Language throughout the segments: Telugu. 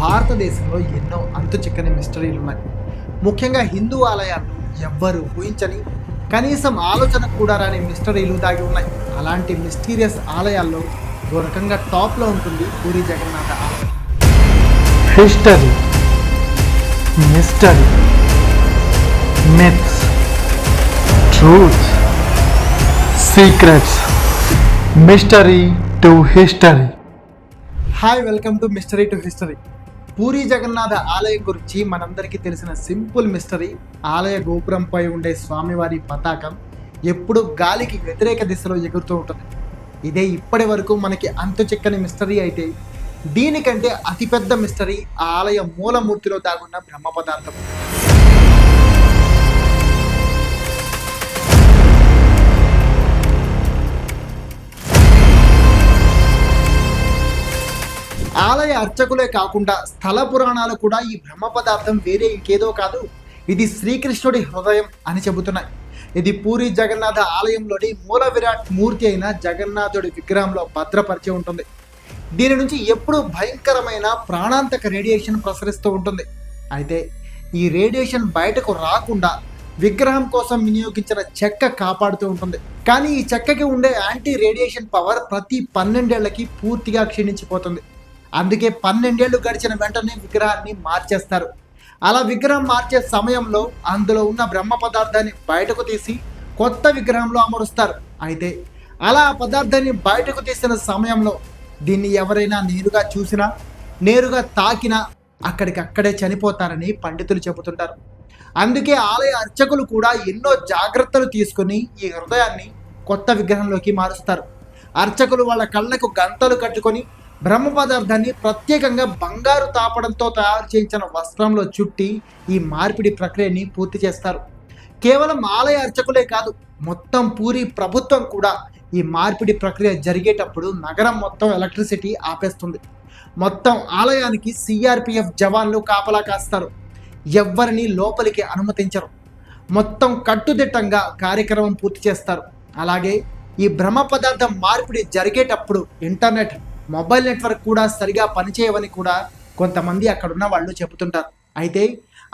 భారతదేశంలో ఎన్నో అంతు చిక్కని మిస్టరీలు ఉన్నాయి. ముఖ్యంగా హిందూ ఆలయాలు ఎవ్వరు ఊహించని కనీసం ఆలోచన కూడా రాని మిస్టరీలు దాగి ఉన్నాయి. అలాంటి మిస్టీరియస్ ఆలయాల్లో ఓ రకంగా టాప్లో ఉంటుంది పూరి జగన్నాథ ఆలయం. History mystery myths truth secrets mystery to history hi welcome to mystery to history Puri Jagannath ఆలయం గురించి మనందరికీ తెలిసిన సింపుల్ మిస్టరీ ఆలయ గోపురంపై ఉండే స్వామివారి పతాకం ఎప్పుడు గాలికి వ్యతిరేక దిశలో ఎగురుతూ ఉంటుంది. ఇదే ఇప్పటి వరకు మనకి అంతు చిక్కని మిస్టరీ అయితే దీనికంటే అతిపెద్ద మిస్టరీ ఆ ఆలయ మూలమూర్తిలో దాగున్న బ్రహ్మ పదార్థం ఆలయ అర్చకులే కాకుండా స్థల పురాణాలు కూడా ఈ బ్రహ్మ పదార్థం వేరే ఇంకేదో కాదు. ఇది శ్రీకృష్ణుడి హృదయం అని చెబుతున్నాయి. ఇది పూరి జగన్నాథ ఆలయంలోని మూల విరాట్ మూర్తి అయిన జగన్నాథుడి విగ్రహంలో భద్రపరిచి ఉంటుంది. దీని నుంచి ఎప్పుడూ భయంకరమైన ప్రాణాంతక రేడియేషన్ ప్రసరిస్తూ ఉంటుంది. అయితే ఈ రేడియేషన్ బయటకు రాకుండా విగ్రహం కోసం వినియోగించిన చెక్క కాపాడుతూ ఉంటుంది. కానీ ఈ చెక్కకి ఉండే యాంటీ రేడియేషన్ పవర్ ప్రతి పన్నెండేళ్ళకి పూర్తిగా క్షీణించిపోతుంది. అందుకే పన్నెండేళ్ళు గడిచిన వెంటనే విగ్రహాన్ని మార్చేస్తారు. అలా విగ్రహం మార్చే సమయంలో అందులో ఉన్న బ్రహ్మ పదార్థాన్ని బయటకు తీసి కొత్త విగ్రహంలో అమరుస్తారు. అయితే అలా ఆ పదార్థాన్ని బయటకు తీసిన సమయంలో దీన్ని ఎవరైనా నేరుగా చూసినా నేరుగా తాకినా అక్కడికక్కడే చనిపోతారని పండితులు చెబుతుంటారు. అందుకే ఆలయ అర్చకులు కూడా ఎన్నో జాగ్రత్తలు తీసుకుని ఈ హృదయాన్ని కొత్త విగ్రహంలోకి మారుస్తారు. అర్చకులు వాళ్ళ కళ్ళకు గంతలు కట్టుకొని బ్రహ్మ పదార్థాన్ని ప్రత్యేకంగా బంగారు తాపడంతో తయారు చేయించిన వస్త్రంలో చుట్టి ఈ మార్పిడి ప్రక్రియని పూర్తి చేస్తారు. కేవలం ఆలయ అర్చకులే కాదు మొత్తం పూరి ప్రభుత్వం కూడా ఈ మార్పిడి ప్రక్రియ జరిగేటప్పుడు నగరం మొత్తం ఎలక్ట్రిసిటీ ఆపేస్తుంది. మొత్తం ఆలయానికి సిఆర్పిఎఫ్ జవాన్లు కాపలా కాస్తారు. ఎవ్వరిని లోపలికి అనుమతించరు. మొత్తం కట్టుదిట్టంగా కార్యక్రమం పూర్తి చేస్తారు. అలాగే ఈ బ్రహ్మ పదార్థం మార్పిడి జరిగేటప్పుడు ఇంటర్నెట్ మొబైల్ నెట్వర్క్ కూడా సరిగా పనిచేయవని కూడా కొంతమంది అక్కడున్న వాళ్ళు చెబుతుంటారు. అయితే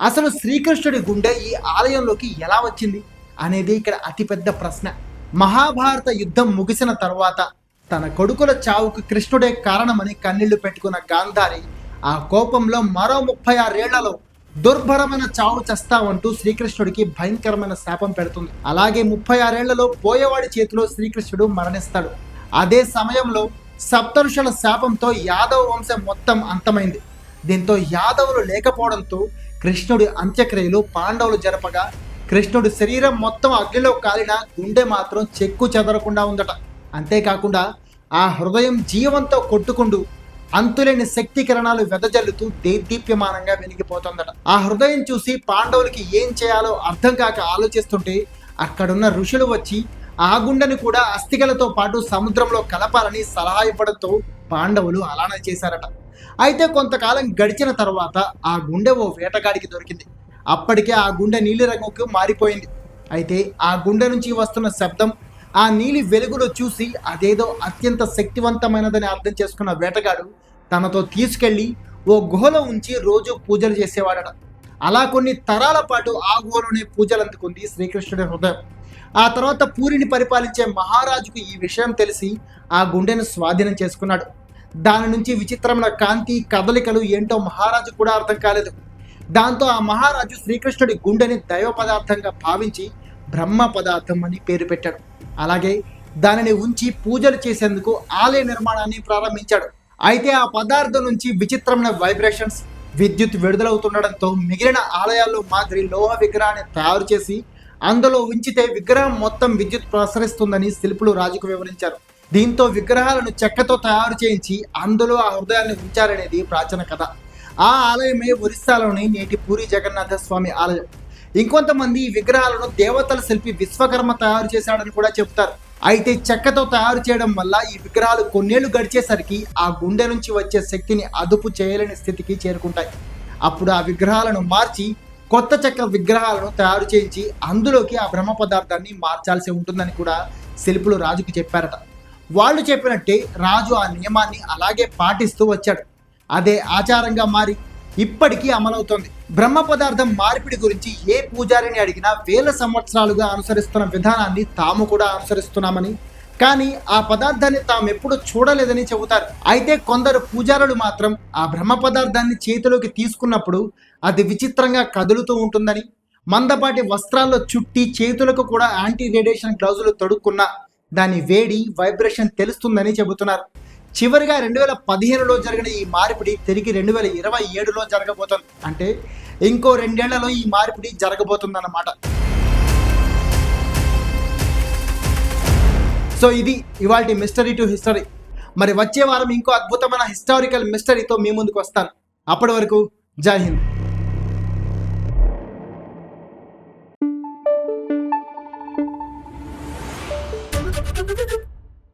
అసలు శ్రీకృష్ణుడి గుండె ఈ ఆలయంలోకి ఎలా వచ్చింది అనేది ఇక్కడ అతిపెద్ద ప్రశ్న. మహాభారత యుద్ధం ముగిసిన తర్వాత తన కొడుకుల చావుకు కృష్ణుడే కారణమని కన్నీళ్ళు పెట్టుకున్న గాంధారి ఆ కోపంలో మరో ముప్పై ఆరేళ్ళలో దుర్భరమైన చావు చస్తావంటూ శ్రీకృష్ణుడికి భయంకరమైన శాపం పెడుతుంది. అలాగే ముప్పై ఆరేళ్ళలో పోయేవాడి చేతిలో శ్రీకృష్ణుడు మరణిస్తాడు. అదే సమయంలో సప్తరుషుల శాపంతో యాదవ వంశం మొత్తం అంతమైంది. దీంతో యాదవులు లేకపోవడంతో కృష్ణుడి అంత్యక్రియలు పాండవులు జరపగా కృష్ణుడి శరీరం మొత్తం అగ్నిలో కాలిన గుండె మాత్రం చెక్కు చెదరకుండా ఉందట. అంతేకాకుండా ఆ హృదయం జీవంతో కొట్టుకుంటూ అంతులేని శక్తి కిరణాలు వెదజల్లుతూ దేదీప్యమానంగా వెలిగిపోతుందట. ఆ హృదయం చూసి పాండవులకి ఏం చేయాలో అర్థం కాక ఆలోచిస్తుంటే అక్కడున్న ఋషులు వచ్చి ఆ గుండెను కూడా అస్థికలతో పాటు సముద్రంలో కలపాలని సలహా ఇవ్వడంతో పాండవులు అలానే చేశారట. అయితే కొంతకాలం గడిచిన తర్వాత ఆ గుండె ఓ వేటగాడికి దొరికింది. అప్పటికే ఆ గుండె నీలి రంగుకు మారిపోయింది. అయితే ఆ గుండె నుంచి వస్తున్న శబ్దం ఆ నీలి వెలుగులో చూసి అదేదో అత్యంత శక్తివంతమైనదని అర్థం చేసుకున్న వేటగాడు తనతో తీసుకెళ్ళి ఓ గుహలో ఉంచి రోజు పూజలు చేసేవాడట. అలా కొన్ని తరాల పాటు ఆ గుహలోనే పూజలు అందుకుంది శ్రీకృష్ణుడి హృదయం. ఆ తర్వాత పూరిని పరిపాలించే మహారాజుకు ఈ విషయం తెలిసి ఆ గుండెను స్వాధీనం చేసుకున్నాడు. దాని నుంచి విచిత్రమైన కాంతి కదలికలు ఏంటో మహారాజు కూడా అర్థం కాలేదు. దాంతో ఆ మహారాజు శ్రీకృష్ణుడి గుండెని దైవ పదార్థంగా భావించి బ్రహ్మ పదార్థం అని పేరు పెట్టాడు. అలాగే దానిని ఉంచి పూజలు చేసేందుకు ఆలయ నిర్మాణాన్ని ప్రారంభించాడు. అయితే ఆ పదార్థం నుంచి విచిత్రమైన వైబ్రేషన్స్ విద్యుత్ విడుదలవుతుండడంతో మిగిలిన ఆలయాల్లో మాదిరి లోహ విగ్రహాన్ని తయారు చేసి అందులో ఉంచితే విగ్రహం మొత్తం విద్యుత్ ప్రసరిస్తుందని శిల్పులు రాజుకు వివరించారు. దీంతో విగ్రహాలను చెక్కతో తయారు చేయించి అందులో ఆ హృదయాన్ని ఉంచారనేది ప్రాచీన కథ. ఆ ఆలయమే ఒరిస్సాలోని నేటి పూరి జగన్నాథ స్వామి ఆలయం. ఇంకొంతమంది ఈ విగ్రహాలను దేవతల శిల్పి విశ్వకర్మ తయారు చేశాడని కూడా చెప్తారు అయితే చెక్కతో తయారు చేయడం వల్ల ఈ విగ్రహాలు కొన్నేళ్ళు గడిచేసరికి ఆ గుండె నుంచి వచ్చే శక్తిని అదుపు చేయలేని స్థితికి చేరుకుంటాయి. అప్పుడు ఆ విగ్రహాలను మార్చి కొత్త చెక్క విగ్రహాలను తయారు చేయించి అందులోకి ఆ బ్రహ్మ పదార్థాన్ని మార్చాల్సి ఉంటుందని కూడా శిల్పులు రాజుకి చెప్పారట. వాళ్ళు చెప్పినట్టే రాజు ఆ నియమాన్ని అలాగే పాటిస్తూ వచ్చాడు. అదే ఆచారంగా మారి ఇప్పటికీ అమలవుతోంది. బ్రహ్మ పదార్థం మార్పిడి గురించి ఏ పూజారిని అడిగినా వేల సంవత్సరాలుగా అనుసరిస్తున్న విధానాన్ని తాము కూడా అనుసరిస్తున్నామని కానీ ఆ పదార్థాన్ని తాము ఎప్పుడు చూడలేదని చెబుతారు. అయితే కొందరు పూజారులు మాత్రం ఆ బ్రహ్మ పదార్థాన్ని చేతిలోకి తీసుకున్నప్పుడు అది విచిత్రంగా కదులుతూ ఉంటుందని మందపాటి వస్త్రాల్లో చుట్టి చేతులకు కూడా యాంటీ రేడియేషన్ గ్లౌజులు తొడుక్కున్న దాని వేడి వైబ్రేషన్ తెలుస్తుందని చెబుతున్నారు. చివరిగా రెండు వేల పదిహేనులో జరిగిన ఈ మార్పిడి తిరిగి రెండు వేల ఇరవై ఏడులో జరగబోతుంది. అంటే ఇంకో రెండేళ్ళలో ఈ మార్పిడి జరగబోతుందన్నమాట. సో ఇది ఇవాళ మిస్టరీ టు హిస్టరీ మరి వచ్చే వారం ఇంకో అద్భుతమైన హిస్టారికల్ మిస్టరీతో మీ ముందుకు వస్తాను. అప్పటి వరకు జై హింద్.